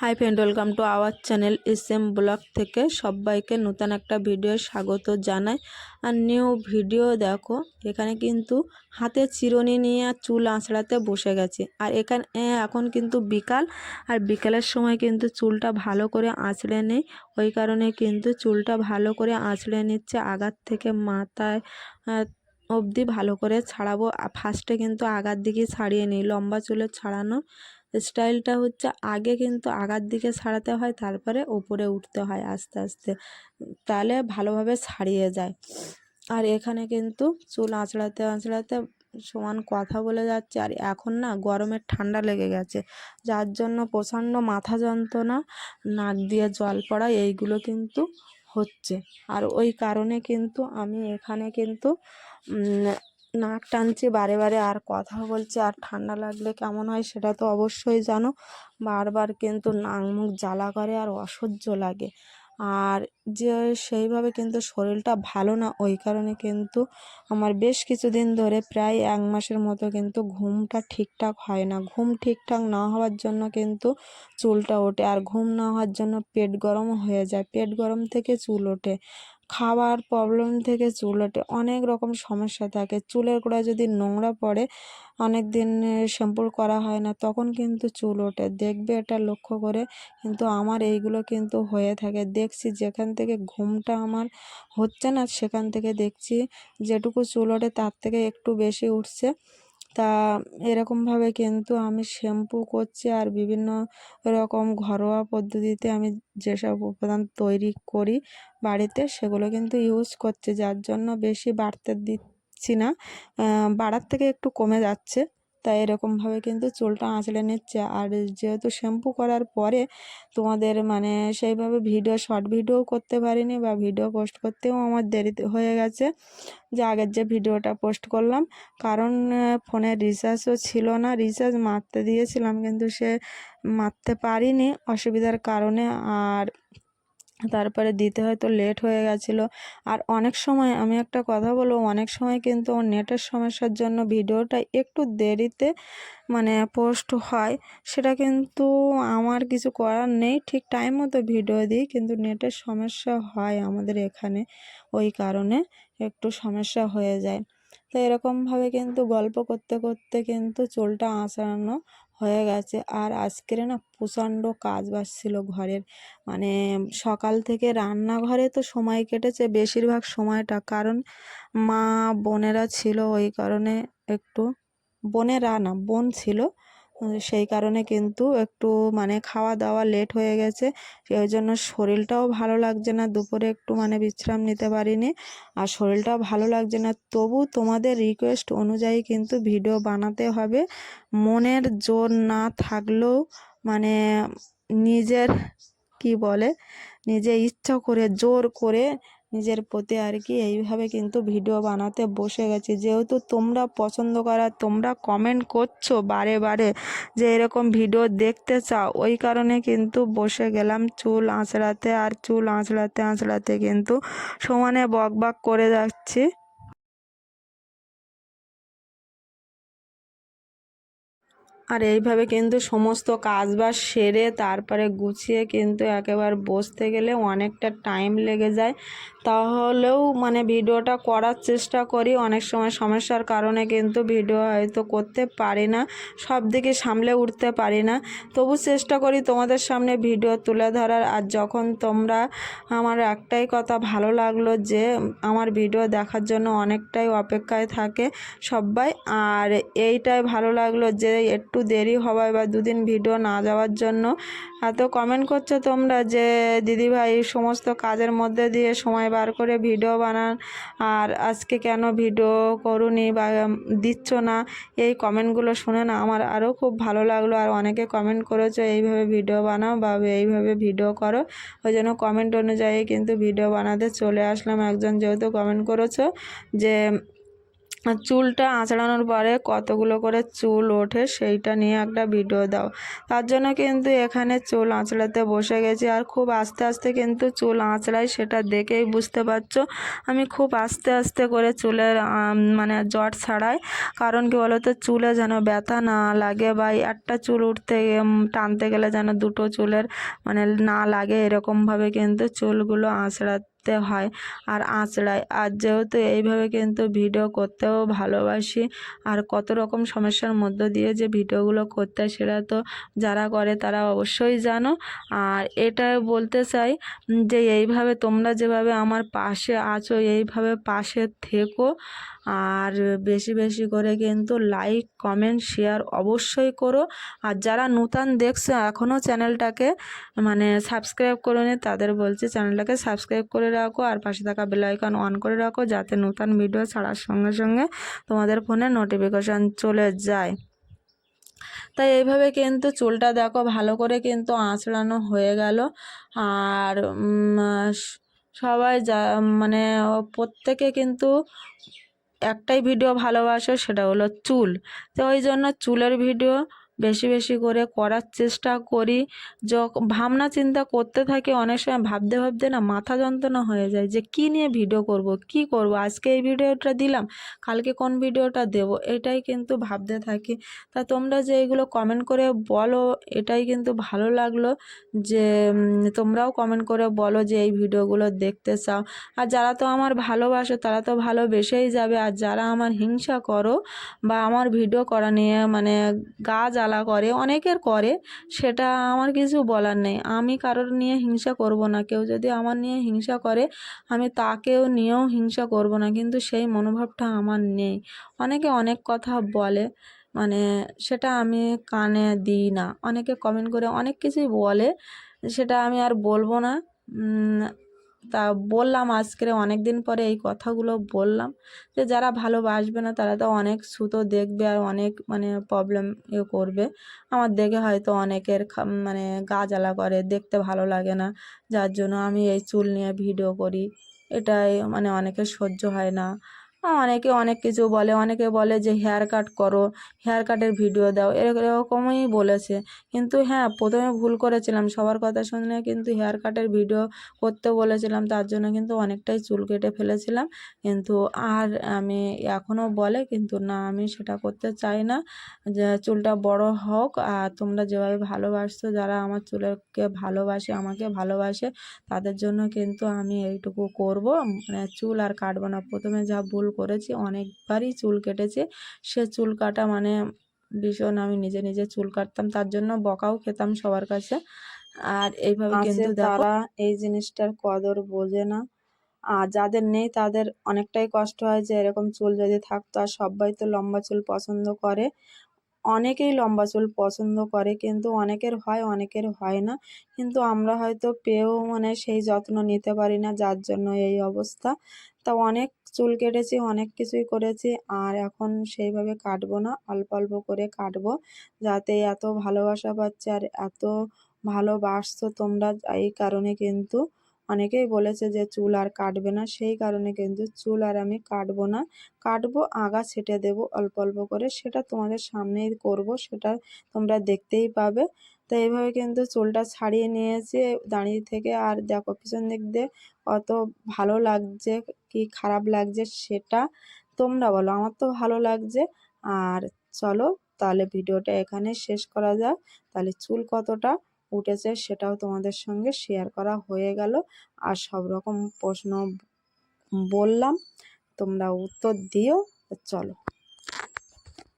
Hi friend welcome to our channel M blog থেকে সবাইকে নতুন একটা ভিডিও স্বাগত জানাই। আর নিউ ভিডিও দেখো, এখানে কিন্তু হাতে চিরুনি নিয়ে আর চুল আঁচড়াতে বসে গেছে। আর এখানে এখন কিন্তু বিকাল, আর বিকালের সময় কিন্তু চুলটা ভালো করে আঁচড়ে নেই। ওই কারণে কিন্তু চুলটা ভালো করে আঁচড়ে নিচ্ছে, আগার থেকে মাথায় অবধি ভালো করে ছাড়াবো। ফার্স্টে কিন্তু আগার দিকে ছাড়িয়ে নিই, লম্বা চুলের ছাড়ানো। স্টাইলটা হচ্ছে আগে কিন্তু আগার দিকে ছাড়াতে হয়, তারপরে ওপরে উঠতে হয় আস্তে আস্তে। তাহলে ভালোভাবে ছাড়িয়ে যায়। আর এখানে কিন্তু চুল আঁচড়াতে আঁচড়াতে সমান কথা বলে যাচ্ছে। আর এখন না গরমের ঠান্ডা লেগে গেছে। যার জন্য প্রচণ্ড মাথা যন্ত্রণা, নাক দিয়ে জল পড়া, এইগুলো কিন্তু হচ্ছে। আর ওই কারণে কিন্তু আমি এখানে কিন্তু নাক টানছে, বারে বারে আর কথা বলছে, আর ঠান্ডা লাগলে কেমন হয় সেটা তো অবশ্যই জানো। বারবার কিন্তু নাক মুখ জ্বালা করে আর অসহ্য লাগে। আর যে সেইভাবে কিন্তু শরীরটা ভালো না, ওই কারণে কিন্তু আমার বেশ কিছুদিন ধরে প্রায় এক মাসের মতো কিন্তু ঘুমটা ঠিকঠাক হয় না। ঘুম ঠিকঠাক না হওয়ার জন্য কিন্তু চুলটা ওঠে, আর ঘুম না হওয়ার জন্য পেট গরম হয়ে যায়। পেট গরম থেকে চুল ওঠে। খাবার প্রবলেম থেকে চুল ওঠে। অনেক রকম সমস্যা থাকে। চুলের গোড়ায় যদি নোংরা পড়ে, অনেক দিন শ্যাম্পু করা হয় না, তখন কিন্তু চুল ওঠে। দেখবে এটা লক্ষ্য করে কিন্তু আমার এইগুলো কিন্তু হয়ে থাকে। দেখছি যেখান থেকে ঘুমটা আমার হচ্ছে না, সেখান থেকে দেখছি যেটুকু চুল ওঠে তার থেকে একটু বেশি উঠছে। তা এরকমভাবে কিন্তু আমি শ্যাম্পু করছি আর বিভিন্ন রকম ঘরোয়া পদ্ধতিতে আমি যেসব উপাদান তৈরি করি বাড়িতে সেগুলো কিন্তু ইউজ করছি। যার জন্য বেশি বাড়তে দিচ্ছি না। বাড়ার থেকে একটু কমে যাচ্ছে। তাই এরকমভাবে কিন্তু চুলটা আঁচড়ে নিচ্ছে। আর যেহেতু শ্যাম্পু করার পরে তোমাদের মানে সেইভাবে ভিডিও শর্ট ভিডিও করতে পারিনি বা ভিডিও পোস্ট করতেও আমার দেরি হয়ে গেছে যে আগের যে ভিডিওটা পোস্ট করলাম। কারণ ফোনে রিচার্জও ছিল না। রিচার্জ মারতে দিয়েছিলাম কিন্তু সে মারতে পারিনি অসুবিধার কারণে। আর তারপরে দিতে হয়তো লেট হয়ে গেছিল। আর অনেক সময় আমি একটা কথা বলব, অনেক সময় কিন্তু নেটের সমস্যার জন্য ভিডিওটা একটু দেরিতে মানে পোস্ট হয়, সেটা কিন্তু আমার কিছু করার নেই। ঠিক টাইম মতো ভিডিও দিই, কিন্তু নেটের সমস্যা হয় আমাদের এখানে, ওই কারণে একটু সমস্যা হয়ে যায়। তো এরকমভাবে কিন্তু গল্প করতে করতে কিন্তু চুলটা আঁচড়ানো হয়ে গেছে। আর আজকের না প্রচণ্ড কাজ ছিল ঘরের। মানে সকাল থেকে রান্নাঘরে তো সময় কেটেছে বেশিরভাগ সময়টা। কারণ মা বোনেরা ছিল ওই কারণে একটু। বোনেরা না, বোন ছিল। সেই কারণে কিন্তু একটু মানে খাওয়া দাওয়া লেট হয়ে গেছে। ওই জন্য শরীরটাও ভালো লাগছে না, দুপুরে একটু মানে বিশ্রাম নিতে পারিনি। আর শরীরটাও ভালো লাগছে না, তবু তোমাদের রিকোয়েস্ট অনুযায়ী কিন্তু ভিডিও বানাতে হবে। মনের জোর না থাকলেও মানে নিজের, কি বলে? নিজে ইচ্ছা করে, জোর করে নিজের প্রতি আর কি এইভাবে কিন্তু ভিডিও বানাতে বসে গেছি। যেহেতু তোমরা পছন্দ করা, তোমরা কমেন্ট করছ বারে বারে যে এরকম ভিডিও দেখতে চাও, ওই কারণে কিন্তু বসে গেলাম চুল আঁচড়াতে আর চুল আঁচড়াতে আঁচড়াতে কিন্তু সমানে বক বক করে যাচ্ছি। আর এইভাবে কিন্তু সমস্ত কাজ বাজ সেরে তারপরে গুছিয়ে কিন্তু একেবারে বসতে গেলে অনেকটা টাইম লেগে যায়। তাহলেও মানে ভিডিওটা করার চেষ্টা করি। অনেক সময় সমস্যার কারণে কিন্তু ভিডিও হয়তো করতে পারি না, সব দিকে সামলে উঠতে পারি না। তবু চেষ্টা করি তোমাদের সামনে ভিডিও তুলে ধরার। আর যখন তোমরা আমার একটাই কথা ভালো লাগল যে, আমার ভিডিও দেখার জন্য অনেকটাই অপেক্ষায় থাকে সবাই। আর এইটাই ভালো লাগল যে, একটু দেরি হওয়ায় বা দুদিন ভিডিও না যাওয়ার জন্য। এত কমেন্ট করছ তোমরা যে, দিদিভাই, সমস্ত কাজের মধ্যে দিয়ে সময় বার করে ভিডিও বানান। আর আজকে কেন ভিডিও করুনি বা দিচ্ছ না, এই কমেন্টগুলো শুনে না আমার আরও খুব ভালো লাগল। আর অনেকে কমেন্ট করেছ, এইভাবে ভিডিও বানাও বা এইভাবে ভিডিও করো। ওই জন্য কমেন্ট অনুযায়ী কিন্তু ভিডিও বানাতে চলে আসলাম। একজন যেহেতু কমেন্ট করেছ যে চুলটা আঁচড়ানোর পরে কতগুলো করে চুল ওঠে সেইটা নিয়ে একটা ভিডিও দাও। তার জন্য কিন্তু এখানে চুল আঁচড়াতে বসে গেছি আর খুব আস্তে আস্তে কিন্তু চুল আঁচড়াই সেটা দেখেই বুঝতে পারছ। আমি খুব আস্তে আস্তে করে চুলের মানে জট ছাড়াই, কারণ কি বলতো চুলে যেন ব্যথা না লাগে বা একটা চুল উঠতে টানতে গেলে যেন দুটো চুলের মানে না লাগে এরকমভাবে কিন্তু চুলগুলো আঁচড়াতে হয়। আর আঁচড়াই আর যেহেতু এইভাবে কিন্তু ভিডিও করতেও ভালোবাসি, আর কত রকম সমস্যার মধ্য দিয়ে যে ভিডিওগুলো করতে সেটা তো যারা করে তারা অবশ্যই জানো। আর এটা বলতে চাই যে এইভাবে তোমরা যেভাবে আমার পাশে আছো, এইভাবে পাশে থেকো। আর বেশি বেশি করে কিন্তু লাইক কমেন্ট শেয়ার অবশ্যই করো। আর যারা নূতন দেখছ এখনও চ্যানেলটাকে মানে সাবস্ক্রাইব করে তাদের বলছি চ্যানেলটাকে সাবস্ক্রাইব করে রাখো আর পাশে থাকা বেল আইকন অন করে রাখো যাতে নতুন ভিডিও ছাড়ার সঙ্গে সঙ্গে তোমাদের ফোনে নোটিফিকেশান চলে যায়। তাই এইভাবে কিন্তু চুলটা দেখো, ভালো করে কিন্তু আঁচড়ানো হয়ে গেল। আর সবাই যা মানে প্রত্যেকে কিন্তু একটাই ভিডিও ভালোবাসে, সেটা হলো চুল। তো ওই জন্য চুলের ভিডিও বেশি বেশি করে করার চেষ্টা করি। যখন ভাবনা চিন্তা করতে থাকি, অনেক সময় ভাবতে ভাবতে না মাথা যন্ত্রণা হয়ে যায় যে কী নিয়ে ভিডিও করব, কি করব? আজকে এই ভিডিওটা দিলাম, কালকে কোন ভিডিওটা দেব? এটাই কিন্তু ভাবতে থাকি। তা তোমরা যে এগুলো কমেন্ট করে বলো, এটাই কিন্তু ভালো লাগল যে তোমরাও কমেন্ট করে বলো যে এই ভিডিওগুলো দেখতে চাও। আর যারা তো আমার ভালোবাসে, তারা তো ভালোবেসেই যাবে। আর যারা আমার হিংসা করো বা আমার ভিডিও করা নিয়ে মানে গা জ্বালা করে, অনেকের করে, সেটা আমার কিছু বলার নেই। আমি কারোর নিয়ে হিংসা করব না। কেউ যদি আমার নিয়ে হিংসা করে, আমি তাকেও নিয়েও হিংসা করব না। কিন্তু সেই মনোভাবটা আমার নেই। অনেকে অনেক কথা বলে মানে সেটা আমি কানে দিই না। অনেকে কমেন্ট করে অনেক কিছুই বলে, সেটা আমি আর বলব না। তা বললাম আজকে অনেক দিন পরে এই কথাগুলো বললাম যে যারা ভালোবাসবে না তারা তো অনেক সুতো দেখবে আর অনেক মানে প্রবলেম ইয়ে করবে। আমার দেখে হয়তো অনেকের মানে গা জ্বালা করে, দেখতে ভালো লাগে না। যার জন্য আমি এই চুল নিয়ে ভিডিও করি। এটাই মানে অনেকের সহ্য হয় না। অনেকে, অনেক কিছু বলে। অনেকে বলে যে হেয়ার কাট করো হেয়ার কাটের ভিডিও দাও। এরক- এরকমই বলেছে। কিন্তু হ্যাঁ প্রথমে ভুল করেছিলাম। সবার কথা শুনে কিন্তু হেয়ার কাটের ভিডিও করতে বলেছিলাম। তার জন্য কিন্তু অনেকটাই চুল কেটে ফেলেছিলাম। কিন্তু আর আমি এখনও বলে কিন্তু না, আমি সেটা করতে চাই না। যে, চুলটা বড় হোক, আর তোমরা যেভাবে ভালোবাসছো, যারা আমার চুলকে ভালোবাসে, আমাকে ভালোবাসে, তাদের জন্য কিন্তু আমি এইটুকু করব। মানে চুল আর কাটবো না। প্রথমে যা ভুল করেছি অনেকবারই চুল কেটেছে। সে চুল কাটা মানে ভীষণ আমি নিজে নিজে চুল কাটতাম তার জন্য বকাও খেতাম সবার কাছে। আর এইভাবে কিন্তু তারা এই জিনিসটার কদর বোঝে না। আর যাদের নেই তাদের অনেকটাই কষ্ট হয় যে এরকম চুল যদি থাকতো আর সবাই তো লম্বা চুল পছন্দ করে। অনেকেই লম্বা চুল পছন্দ করে, কিন্তু অনেকের হয় অনেকের হয় না। কিন্তু আমরা হয়তো পেয়েও মানে সেই যত্ন নিতে পারি না, যার জন্য এই অবস্থা। তা অনেক চুল কেটেছি, অনেক কিছুই করেছি, আর এখন সেইভাবে কাটবো না। অল্প অল্প করে কাটবো, যাতে এত ভালোবাসা পাচ্ছে আর এত ভালোবাসছো তোমরা এই কারণে কিন্তু অনেকেই বলেছে যে চুল আর কাটবে না, সেই কারণে কিন্তু চুল আর আমি কাটবো না। কাটবো, আগা ছেটে দেবো অল্প অল্প করে, সেটা তোমাদের সামনেই করব, সেটা তোমরা দেখতেই পাবে। তো এইভাবে কিন্তু চুলটা ছাড়িয়ে নিয়েছি, দাঁড়িয়ে থেকে আর দেখো পিছন দিক দিয়ে কত ভালো লাগছে, কি খারাপ লাগছে সেটা তোমরা বলো, আমার তো ভালো লাগছে। আর চলো তাহলে ভিডিওটা এখানে শেষ করা যাক, তাহলে চুল কতটা উঠেছে সেটাও তোমাদের সঙ্গে শেয়ার করা হয়ে গেল। আর সব রকম প্রশ্ন বললাম, তোমরা উত্তর দিও, চলো।